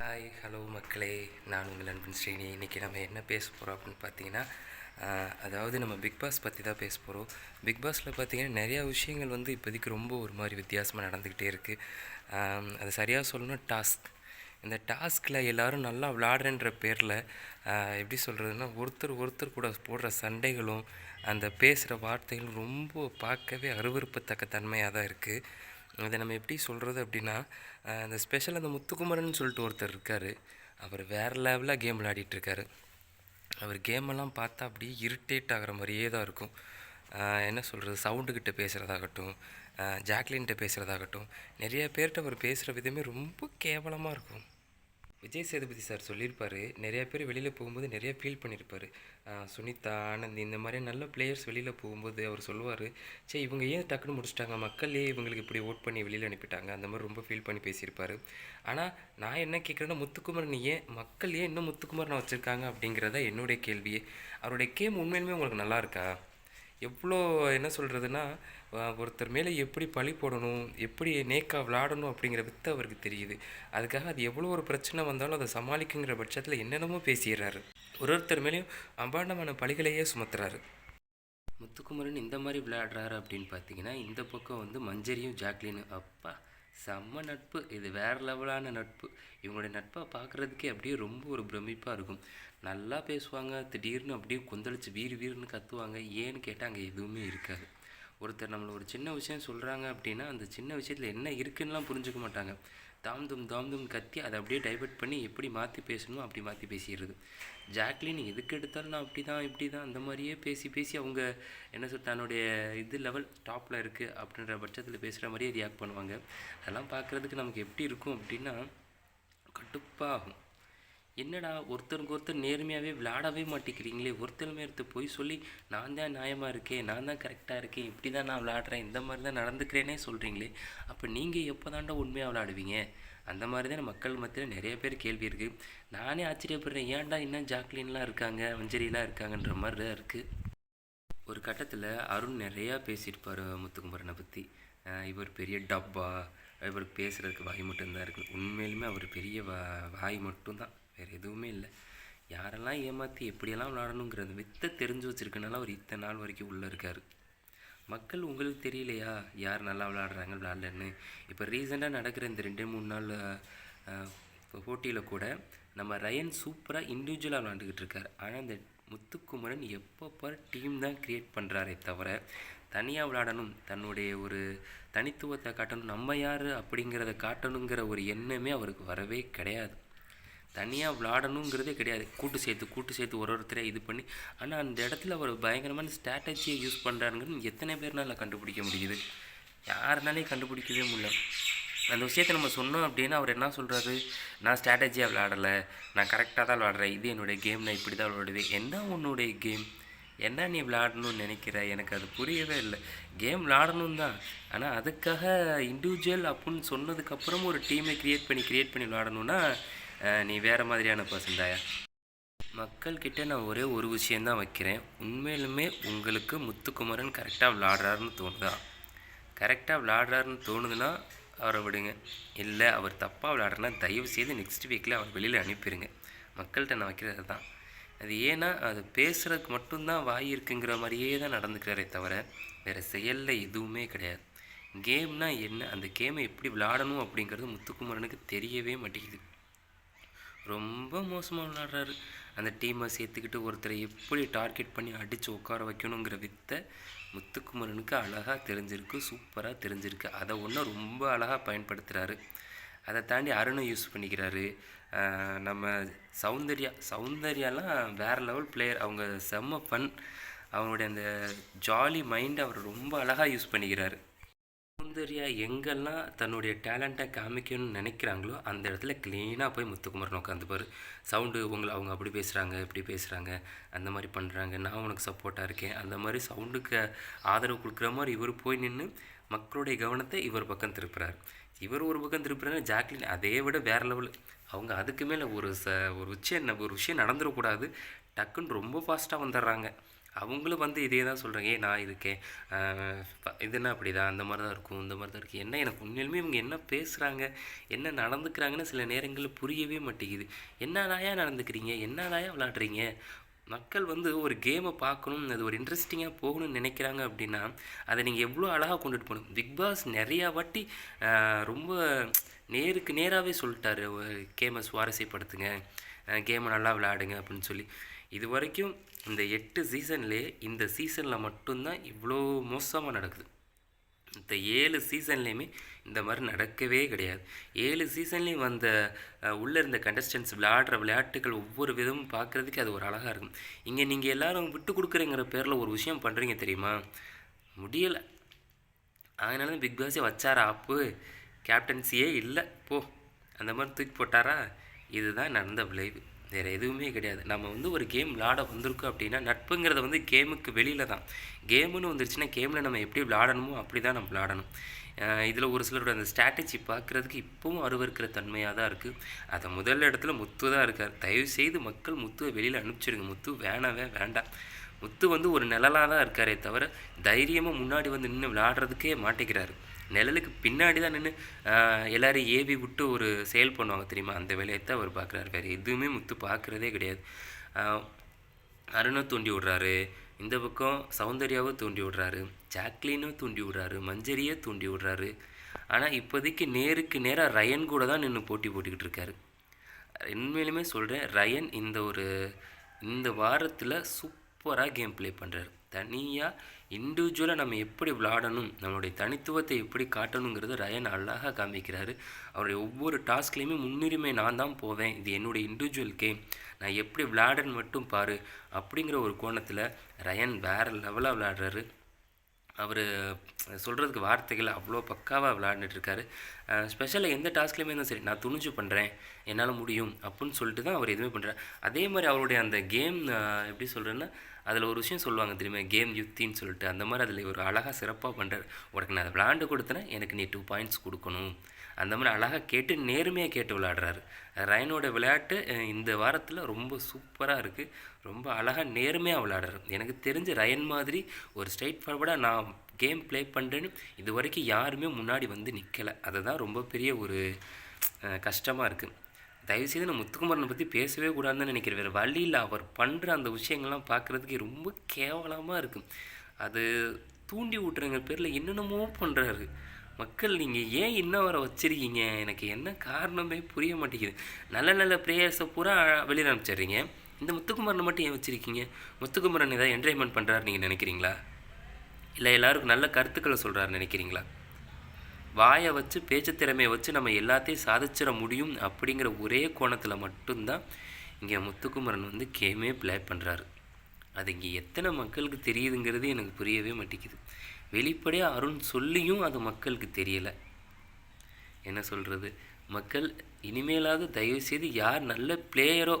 Hi hello மக்களே. நான் உங்கள் அன்பின் ஸ்ரீனி. இன்றைக்கி நம்ம என்ன பேச போகிறோம் அப்படின்னு பார்த்தீங்கன்னா அதாவது நம்ம பிக் பாஸ் பற்றி தான் பேச போகிறோம் பிக் பாஸில் பார்த்தீங்கன்னா நிறையா விஷயங்கள் வந்து இப்போதைக்கு ரொம்ப ஒரு மாதிரி வித்தியாசமாக நடந்துக்கிட்டே இருக்குது அது சரியாக சொல்லணும்னா டாஸ்க். இந்த டாஸ்கில் எல்லோரும் நல்லா விளாடுறன்ற பேரில் எப்படி சொல்கிறதுனா ஒருத்தர் ஒருத்தர் கூட போடுற சண்டைகளும் அந்த பேசுகிற வார்த்தைகளும் ரொம்ப பார்க்கவே அருவருப்பத்தக்க தன்மையாக தான் இருக்குது அதை நம்ம எப்படி சொல்கிறது அப்படின்னா அந்த ஸ்பெஷல் அந்த முத்துக்குமரன் சொல்லிட்டு ஒருத்தர் இருக்கார். அவர் வேறு லெவலாக கேம் விளையாடிட்டுருக்காரு அவர் கேமெல்லாம் பார்த்தா அப்படியே இரிட்டேட் ஆகிற மாதிரியே தான் இருக்கும். என்ன சொல்கிறது சவுண்டுக்கிட்ட பேசுகிறதாகட்டும் ஜாக்லின்கிட்ட பேசுகிறதாகட்டும் நிறைய பேர்கிட்ட அவர் பேசுகிற விதமே ரொம்ப கேவலமாக இருக்கும். விஜய் சேதுபதி சார் சொல்லியிருப்பார். நிறைய பேர் வெளியில் போகும்போது நிறைய ஃபீல் பண்ணியிருப்பார். சுனிதா ஆனந்த் இந்த மாதிரி நல்ல பிளேயர்ஸ் வெளியில் போகும்போது அவர் சொல்லுவார் சே இவங்க ஏன் டக்குன்னு முடிச்சிட்டாங்க? மக்களே இவங்களுக்கு இப்படி ஓட் பண்ணி வெளியில் அனுப்பிட்டாங்க? அந்த மாதிரி ரொம்ப ஃபீல் பண்ணி பேசியிருப்பார். ஆனால் நான் என்ன கேட்குறேன்னா முத்துக்குமரன் ஏன் மக்கள் ஏன் இன்னும் முத்துக்குமரனை வச்சுருக்காங்க அப்படிங்கிறத என்னுடைய கேள்வியே. அவருடைய கேம் உண்மையிலுமே உங்களுக்கு நல்லா இருக்கா? எவ்வளோ என்ன சொல்கிறதுனா ஒருத்தர் மேலே எப்படி பழி போடணும் எப்படி நேக்காக விளாடணும் அப்படிங்கிற வித்து அவருக்கு தெரியுது. அதுக்காக அது எவ்வளோ ஒரு பிரச்சனை வந்தாலும் அதை சமாளிக்குங்கிற பட்சத்தில் என்னென்னமோ பேசிடுறாரு. ஒரு ஒருத்தர் மேலேயும் அபாண்டமான பழிகளையே சுமத்துறாரு. முத்துக்குமரன் இந்த மாதிரி விளையாடுறாரு அப்படின்னு பார்த்தீங்கன்னா இந்த பக்கம் வந்து மஞ்சரியும் ஜாக்லின் அப்பா செம்ம நட்பு. இது வேறு லெவலான நட்பு. இவங்களுடைய நட்பை பார்க்குறதுக்கே அப்படியே ரொம்ப ஒரு பிரமிப்பாக இருக்கும். நல்லா பேசுவாங்க. திடீர்னு அப்படியே கொந்தளிச்சு வீர் வீர்னு கத்துவாங்க. ஏன்னு கேட்டால் அங்கே எதுவுமே இருக்காது. ஒருத்தர் நம்மளை ஒரு சின்ன விஷயம் சொல்கிறாங்க அப்படின்னா அந்த சின்ன விஷயத்தில் என்ன இருக்குன்னுலாம் புரிஞ்சுக்க மாட்டாங்க. தாம் தும் தாம் தும் கத்தி அதை அப்படியே டைவர்ட் பண்ணி எப்படி மாற்றி பேசணுமோ அப்படி மாற்றி பேசிடுறது. ஜாக்லின் எதுக்கு எடுத்தாலும் நான் அப்படி தான் இப்படி தான் அந்த மாதிரியே பேசி பேசி அவங்க என்ன சொல் தன்னுடைய இது லெவல் டாப்பில் இருக்குது அப்படின்ற பட்சத்தில் பேசுகிற மாதிரியே ரியாக்ட் பண்ணுவாங்க. அதெல்லாம் பார்க்குறதுக்கு நமக்கு எப்படி இருக்கும் அப்படின்னா கட்டுப்பாகும் என்னடா ஒருத்தருக்கு ஒருத்தர் நேர்மையாகவே விளையாடவே மாட்டேங்கிறீங்களே ஒருத்தர் எடுத்து போய் சொல்லி நான் தான் நியாயமாக இருக்கேன் நான் தான் கரெக்டாக இருக்கேன் இப்படி தான் நான் விளையாடுறேன் இந்த மாதிரி தான் நடந்துக்கிறேனே சொல்கிறீங்களே அப்போ நீங்கள் எப்போ தாண்டா உண்மையாக விளையாடுவீங்க? அந்த மாதிரி தான் மக்கள் மத்தியில் நிறைய பேர் கேள்வி இருக்குது நானே ஆச்சரியப்படுறேன் ஏன்டா இன்னும் ஜாக்லின்லாம் இருக்காங்க மஞ்சரிலாம் இருக்காங்கன்ற மாதிரி தான் இருக்குது ஒரு கட்டத்தில் அருண் நிறையா பேசியிருப்பார் முத்துக்குமரனை பற்றி இவர் பெரிய டப்பா இவர் பேசுகிறதுக்கு வாய் மட்டும்தான் இருக்குது உண்மையிலுமே அவர் பெரிய வா வாய் மட்டும்தான். வேறு எதுவுமே இல்லை. யாரெல்லாம் ஏமாற்றி எப்படியெல்லாம் விளாடணுங்கிறது வித்தை தெரிஞ்சு வச்சுருக்கனால அவர் இத்தனை நாள் வரைக்கும் உள்ளே இருக்கார். மக்கள் உங்களுக்கு தெரியலையா? யார் நல்லா விளாடுறாங்க விளாட்லன்னு இப்போ ரீசெண்டாக நடக்கிற இந்த ரெண்டு மூணு நாள் போட்டியில் கூட நம்ம ரயன் சூப்பராக இண்டிவிஜுவலாக விளாண்டுக்கிட்டு இருக்கார். ஆனால் இந்த முத்துக்குமரன் எப்பப்போ டீம் தான் க்ரியேட் பண்ணுறாரே தவிர தனியாக விளாடணும் தன்னுடைய ஒரு தனித்துவத்தை காட்டணும் நம்ம யார் அப்படிங்கிறத காட்டணுங்கிற ஒரு எண்ணமே அவருக்கு வரவே கிடையாது. தனியாக விளாடணுங்கிறதே கிடையாது. கூட்டு சேர்த்து கூட்டு சேர்த்து ஒரு ஒருத்தரையாக இது பண்ணி ஆனால் அந்த இடத்துல அவர் பயங்கரமான ஸ்ட்ராட்டஜியை யூஸ் பண்ணுறாருங்கிறது எத்தனை பேர்னால கண்டுபிடிக்க முடியுது? யாருனாலையும் கண்டுபிடிக்கவே முடியல. அந்த விஷயத்தை நம்ம சொன்னோம் அப்படின்னா அவர் என்ன சொல்கிறாரு நான் ஸ்ட்ராட்டஜியாக விளாடலை. நான் கரெக்டாக தான் விளாடுறேன். இது என்னுடைய கேம் நான் இப்படி தான் விளாடுவேன். என்ன உன்னுடைய கேம் என்ன நீ விளாடணும்னு நினைக்கிற? எனக்கு அது புரியவே இல்லை. கேம் விளாடணும் தான். ஆனால் அதுக்காக இண்டிவிஜுவல் அப்புடின்னு சொன்னதுக்கப்புறம் ஒரு டீமை க்ரியேட் பண்ணி க்ரியேட் பண்ணி விளாடணுன்னா நீ வேறு மாதிரியான பர்சன் தாயா? மக்கள்கிட்ட நான் ஒரே ஒரு விஷயந்தான் வைக்கிறேன். உண்மையிலுமே உங்களுக்கு முத்துக்குமரன் கரெக்டாக விளாடுறாருன்னு தோணுதா? கரெக்டாக விளாடுறாருன்னு தோணுதுன்னா அவரை விடுங்க. இல்லை அவர் தப்பாக விளாடுறனா தயவு செய்து நெக்ஸ்ட் வீக்கில் அவர் வெளியில் அனுப்பிடுங்க மக்கள்கிட்ட நான் வைக்கிறது தான் அது ஏன்னா அது பேசுகிறதுக்கு மட்டும்தான் வாய் இருக்குங்கிற மாதிரியே தான் நடந்துக்கிறாரே தவிர வேறு செயலில் எதுவுமே கிடையாது. கேம்னால் என்ன? அந்த கேமை எப்படி விளாடணும் அப்படிங்கிறது முத்துக்குமரனுக்கு தெரியவே மாட்டேங்குது. ரொம்ப மோசமாக விளாட்றாரு அந்த டீமை சேர்த்துக்கிட்டு ஒருத்தரை எப்படி டார்கெட் பண்ணி அடித்து உட்கார வைக்கணுங்கிற வித்தை முத்துக்குமரனுக்கு அழகாக தெரிஞ்சிருக்கு சூப்பராக தெரிஞ்சிருக்கு. அதை ஒன்று ரொம்ப அழகாக பயன்படுத்துகிறாரு அதை தாண்டி அருணும் யூஸ் பண்ணிக்கிறாரு. நம்ம சௌந்தர்யா சௌந்தர்யாலாம் வேறு லெவல் பிளேயர் அவங்க செம்ம ஃபன் அவங்களுடைய அந்த ஜாலி மைண்டை அவர் ரொம்ப அழகாக யூஸ் பண்ணிக்கிறாரு. சௌந்தர்யா எங்கெல்லாம் தன்னுடைய டேலண்ட்டை காமிக்கணும்னு நினைக்கிறாங்களோ அந்த இடத்துல க்ளீனாக போய் முத்துக்குமரன் உட்காந்துப்பார் சவுண்டு உங்களை அவங்க அப்படி பேசுகிறாங்க இப்படி பேசுகிறாங்க அந்த மாதிரி பண்ணுறாங்க நான் உனக்கு சப்போர்ட்டாக இருக்கேன் அந்த மாதிரி சவுண்டுக்கு ஆதரவு கொடுக்குற மாதிரி இவர் போய் நின்று மக்களுடைய கவனத்தை இவர் பக்கம் திருப்புறார். இவர் ஒரு பக்கம் திருப்புறாரு ஜாக்லின் அதை விட வேறு லெவல் அவங்க அதுக்கு மேலே ஒரு ச ஒரு விஷயம் ஒரு விஷயம் நடந்துடக்கூடாது. டக்குன்னு ரொம்ப ஃபாஸ்ட்டாக வந்துடுறாங்க. அவங்களும் வந்து இதே தான் சொல்கிறாங்க ஏ நான் இருக்கேன். இது என்ன இதுன்னா அப்படி தான் அந்த மாதிரி தான் இருக்கும் இந்த மாதிரி தான் இருக்குது என்ன எனக்கு உண்மையிலுமே இவங்க என்ன பேசுகிறாங்க என்ன நடந்துக்கிறாங்கன்னு சில நேரங்களில் புரியவே மாட்டேங்குது. என்னதாயா நடந்துக்கிறீங்க? என்னதாயா விளாட்றீங்க? மக்கள் வந்து ஒரு கேமை பார்க்கணும் அது ஒரு இன்ட்ரெஸ்டிங்காக போகணும்னு நினைக்கிறாங்க அப்படின்னா அதை நீங்கள் எவ்வளோ அழகாக கொண்டுட்டு போகணும். பிக் பாஸ் நிறையா வாட்டி ரொம்ப நேருக்கு நேராகவே சொல்லிட்டாரு கேமை சுவாரஸ்யப்படுத்துங்க கேமை நல்லா விளையாடுங்க அப்படின்னு சொல்லி. இது வரைக்கும் இந்த எட்டு சீசன்லேயே இந்த சீசனில் மட்டும்தான் இவ்வளோ மோசமாக நடக்குது. இந்த ஏழு சீசன்லேயுமே இந்த மாதிரி நடக்கவே கிடையாது. ஏழு சீசன்லேயும் வந்த உள்ளே இருந்த கண்டஸ்டன்ஸ் விளையாடுற விளையாட்டுகள் ஒவ்வொரு விதமும் பார்க்குறதுக்கு அது ஒரு அழகாக இருக்கும். இங்கே நீங்கள் எல்லாரும் விட்டு கொடுக்குறேங்கிற பேரில் ஒரு விஷயம் பண்ணுறீங்க தெரியுமா? முடியலை. அதனால தான் பிக் பாஸே வச்சாரா? அப்பு கேப்டன்சியே இல்லை. போ. அந்த மாதிரி தூக்கி போட்டாரா? இதுதான் நடந்த விளைவு. வேறு எதுவுமே கிடையாது. நம்ம வந்து ஒரு கேம் விளாட வந்திருக்கோம் அப்படின்னா நட்புங்கிறது வந்து கேமுக்கு வெளியில் தான். கேமுன்னு வந்துருச்சுன்னா கேமில் நம்ம எப்படி விளாடணுமோ அப்படி தான் நம்ம விளாடணும் இதில் ஒரு சிலரோட அந்த ஸ்ட்ராட்டஜி பார்க்குறதுக்கு இப்போவும் அருவருக்கிற தன்மையாக தான் இருக்குது அதை முதல் இடத்துல முத்து தான் இருக்கார். தயவு செய்து மக்கள் முத்துவை வெளியில் அனுப்பிச்சிடுங்க. முத்து வேணவே வேண்டாம். முத்து வந்து ஒரு நிழலாக தான் இருக்காரே தவிர தைரியமாக முன்னாடி வந்து நின்று விளாடுறதுக்கே மாட்டேங்கிறாரு. நிழலுக்கு பின்னாடி தான் நின்று எல்லோரும் ஏவி விட்டு ஒரு செயல் பண்ணுவாங்க தெரியுமா? அந்த வேலையை தான் அவர் பார்க்குறாரு. வேறு எதுவுமே முத்து பார்க்குறதே கிடையாது. அருணை தூண்டி விடுறாரு. இந்த பக்கம் சௌந்தர்யாவை தூண்டி விடுறாரு. ஜாக்லினும் தூண்டி விடுறாரு. மஞ்சரியை தூண்டி விடுறாரு. ஆனால் இப்போதைக்கு நேருக்கு நேராக ரயன் கூட தான் நின்று போட்டி போட்டுக்கிட்டு இருக்காரு. உண்மையிலுமே சொல்கிறேன் ரயன் இந்த ஒரு இந்த வாரத்தில் சூப்பராக கேம் ப்ளே பண்ணுறாரு தனியாக இண்டிவிஜுவலாக நம்ம எப்படி விளாடணும் நம்மளுடைய தனித்துவத்தை எப்படி காட்டணுங்கிறது ரயன் அழகாக காமிக்கிறாரு. அவருடைய ஒவ்வொரு டாஸ்க்லேயுமே முன்னுரிமை நான் தான் போவேன். இது என்னுடைய இண்டிவிஜுவல் கேம் நான் எப்படி விளையாடுன்னு மட்டும் பாரு அப்படிங்கிற ஒரு கோணத்தில் ரயன் வேறு லெவலாக விளையாடுறாரு. அவர் சொல்கிறதுக்கு வார்த்தைகள் அவ்வளோ பக்காவாக விளையாண்டுட்டுருக்காரு ஸ்பெஷலாக எந்த டாஸ்க்லையுமே இருந்தாலும் சரி நான் துணிஞ்சு பண்ணுறேன் என்னால் முடியும் அப்படின்னு சொல்லிட்டு தான் அவர் எதுவுமே பண்ணுறாரு அதே மாதிரி அவருடைய அந்த கேம் எப்படி சொல்கிறேன்னா அதில் ஒரு விஷயம் சொல்லுவாங்க தெரியுமா? கேம் யுத்தின்னு சொல்லிட்டு. அந்த மாதிரி அதில் ஒரு அழகாக சிறப்பாக பண்ணுறாரு உனக்கு நான் அதை விளாண்டு கொடுத்தேன்னா எனக்கு நீ டூ பாயிண்ட்ஸ் கொடுக்கணும். அந்த மாதிரி அழகாக கேட்டு நேர்மையாக கேட்டு விளையாடுறாரு. ரயனோட விளையாட்டு இந்த வாரத்தில் ரொம்ப சூப்பராக இருக்குது ரொம்ப அழகாக நேர்மையாக விளையாடுறாரு. எனக்கு தெரிஞ்ச ரயன் மாதிரி ஒரு ஸ்ட்ரைட் ஃபார்வர்டாக நான் கேம் ப்ளே பண்ணுறேன்னு இது வரைக்கும் யாருமே முன்னாடி வந்து நிற்கலை அதுதான் ரொம்ப பெரிய ஒரு கஷ்டமாக இருக்குது தயவுசெய்து நான் முத்துக்குமரனை பற்றி பேசவே கூடாதுன்னு நினைக்கிறேன். வேறு வழியில் அவர் பண்ணுற அந்த விஷயங்கள்லாம் பார்க்குறதுக்கு ரொம்ப கேவலமாக இருக்கும் அது தூண்டி விட்டுறங்க பேரில் என்னென்னமோ பண்ணுறாரு மக்கள் நீங்கள் ஏன் இன்னும் வர வச்சிருக்கீங்க? எனக்கு என்ன காரணமே புரிய மாட்டேங்குது. நல்ல நல்ல ப்ரேயர்ஸை பூரா வெளியில் அனுப்பிச்சிடுறீங்க. இந்த முத்துக்குமரனை மட்டும் ஏன் வச்சுருக்கீங்க? முத்துக்குமரன் ஏதாவது என்ஜாய்மெண்ட் பண்ணுறாரு நீங்கள் நினைக்கிறீங்களா? இல்லை எல்லாருக்கும் நல்ல கருத்துக்களை சொல்கிறாரு நினைக்கிறீங்களா? வாயை வச்சு பேச்சு திறமையை வச்சு நம்ம எல்லாத்தையும் சாதிச்சிட முடியும் அப்படிங்கிற ஒரே கோணத்தில் மட்டும்தான் இங்கே முத்துக்குமரன் வந்து கேமே ப்ளே பண்ணுறாரு அது இங்கே எத்தனை மக்களுக்கு தெரியுதுங்கிறது எனக்கு புரியவே மாட்டேங்குது. வெளிப்படையாக அருண் சொல்லியும் அது மக்களுக்கு தெரியலை. என்ன சொல்கிறது மக்கள் இனிமேலாவது தயவுசெய்து யார் நல்ல பிளேயரோ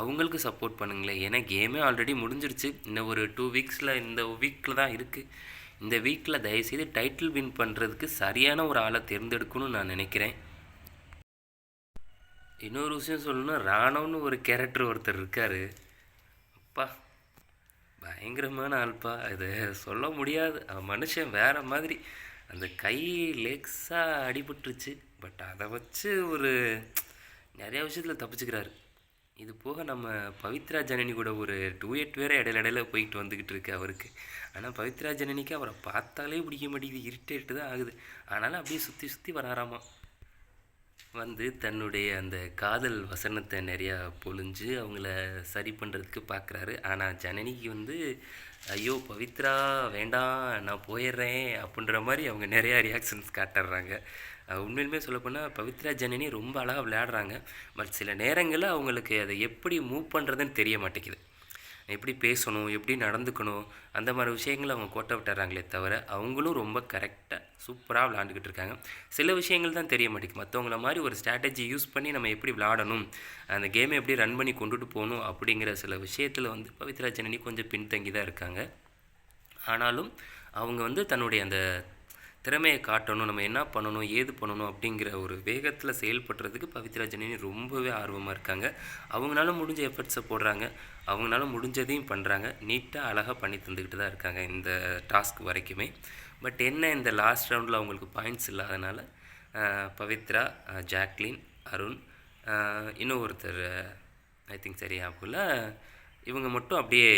அவங்களுக்கு சப்போர்ட் பண்ணுங்களேன். ஏன்னா கேமே ஆல்ரெடி முடிஞ்சிருச்சு. இன்னும் ஒரு டூ வீக்ஸில் இந்த வீக்கில் தான் இருக்குது இந்த வீக்கில் தயவுசெய்து டைட்டில் வின் பண்ணுறதுக்கு சரியான ஒரு ஆளை தேர்ந்தெடுக்கணும்னு நான் நினைக்கிறேன். இன்னொரு விஷயம் சொல்லணும்னா ராணவன்னு ஒரு கேரக்டர் ஒருத்தர் இருக்கார். அப்பா பயங்கரமான ஆள்ப்பா. இது சொல்ல முடியாது. மனுஷன் வேறு மாதிரி. அந்த கை லேக்ஸாக அடிபட்டுருச்சு. பட் அதை வச்சு ஒரு நிறையா விஷயத்தில் தப்பிச்சுக்கிறாரு. இது போக நம்ம பவித்ரா ஜனனி கூட ஒரு டூயட் வேற இடையில இடையில போயிட்டு வந்துக்கிட்டு இருக்கு அவருக்கு. ஆனால் பவித்ரா ஜனனிக்கு அவரை பார்த்தாலே பிடிக்க மாட்டேங்குது இரிட்டேட்டு தான் ஆகுது. ஆனாலும் அப்படியே சுற்றி சுற்றி வராராமா. வந்து தன்னுடைய அந்த காதல் வசனத்தை நிறையா பொழிஞ்சு அவங்கள சரி பண்ணுறதுக்கு பார்க்குறாரு ஆனால் ஜனனிக்கு வந்து ஐயோ பவித்ரா வேண்டாம் நான் போயிடுறேன் அப்படின்ற மாதிரி அவங்க நிறையா ரியாக்ஷன்ஸ் காட்டுறாங்க. உண்மையிலுமே சொல்லப்போனால் பவித்ரா ஜனனி ரொம்ப அழகாக விளையாடுறாங்க. பட் சில நேரங்களில் அவங்களுக்கு அதை எப்படி மூவ் பண்ணுறதுன்னு தெரிய மாட்டேங்குது. எப்படி பேசணும் எப்படி நடந்துக்கணும் அந்த மாதிரி விஷயங்களை அவங்க கோட்டை விட்டுறாங்களே தவிர அவங்களும் ரொம்ப கரெக்டாக சூப்பராக விளாண்டுக்கிட்டு இருக்காங்க. சில விஷயங்கள் தான் தெரிய மாட்டேங்குது. மற்றவங்கள மாதிரி ஒரு ஸ்ட்ராட்டஜி யூஸ் பண்ணி நம்ம எப்படி விளாடணும் அந்த கேமை எப்படி ரன் பண்ணி கொண்டுட்டு போகணும் அப்படிங்கிற சில விஷயத்தில் வந்து பவித்ரா ஜனனி கொஞ்சம் பின்தங்கி தான் இருக்காங்க. ஆனாலும் அவங்க வந்து தன்னுடைய அந்த திறமையை காட்டணும் நம்ம என்ன பண்ணணும் ஏது பண்ணணும் அப்படிங்கிற ஒரு வேகத்தில் செயல்படுறதுக்கு பவித்ரா ஜனனி ரொம்பவே ஆர்வமாக இருக்காங்க. அவங்களால முடிஞ்ச எஃபர்ட்ஸை போடுறாங்க. அவங்களால முடிஞ்சதையும் பண்ணுறாங்க நீட்டாக அழகாக பண்ணி தந்துக்கிட்டு தான் இருக்காங்க இந்த டாஸ்க் வரைக்குமே. பட் என்ன இந்த லாஸ்ட் ரவுண்டில் அவங்களுக்கு பாயிண்ட்ஸ் இல்லாதனால பவித்ரா ஜாக்லின் அருண் இன்னும் ஒருத்தர் ஐ திங்க் சரியா போல இவங்க மட்டும் அப்படியே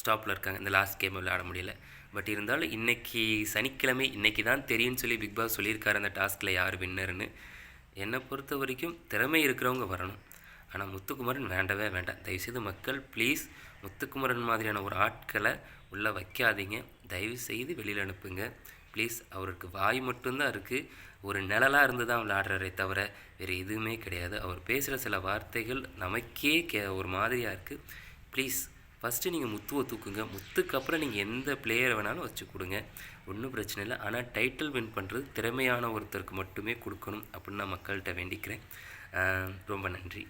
ஸ்டாப்பில் இருக்காங்க. இந்த லாஸ்ட் கேம் விளையாட முடியல. பட் இருந்தாலும் இன்றைக்கி சனிக்கிழமை இன்றைக்கி தான் தெரியும்னு சொல்லி பிக் பாஸ் சொல்லியிருக்காரு. அந்த டாஸ்கில் யார் வின்னர்னு என்னை பொறுத்த வரைக்கும் திறமை இருக்கிறவங்க வரணும். ஆனால் முத்துக்குமரன் வேண்டவே வேண்டாம். தயவுசெய்து மக்கள் ப்ளீஸ் முத்துக்குமரன் மாதிரியான ஒரு ஆட்களை உள்ளே வைக்காதீங்க. தயவு செய்து வெளியில் அனுப்புங்க. ப்ளீஸ் அவருக்கு வாய் மட்டும்தான் இருக்குது ஒரு நிழலாக இருந்து தான் விளையாடுறாரே தவிர வேறு எதுவுமே கிடையாது. அவர் பேசுகிற சில வார்த்தைகள் நமக்கே கே ஒரு மாதிரியாக இருக்குது ப்ளீஸ் ஃபஸ்ட்டு நீங்கள் முத்துவை தூக்குங்க. முத்துக்கு அப்புறம் நீங்கள் எந்த பிளேயரை வேணாலும் வச்சு கொடுங்க. ஒன்றும் பிரச்சனை இல்லை. ஆனால் டைட்டில் வின் பண்ணுறது திறமையான ஒருத்தருக்கு மட்டுமே கொடுக்கணும் அப்படின்னு நான் மக்கள்கிட்ட வேண்டிக்கிறேன். ரொம்ப நன்றி.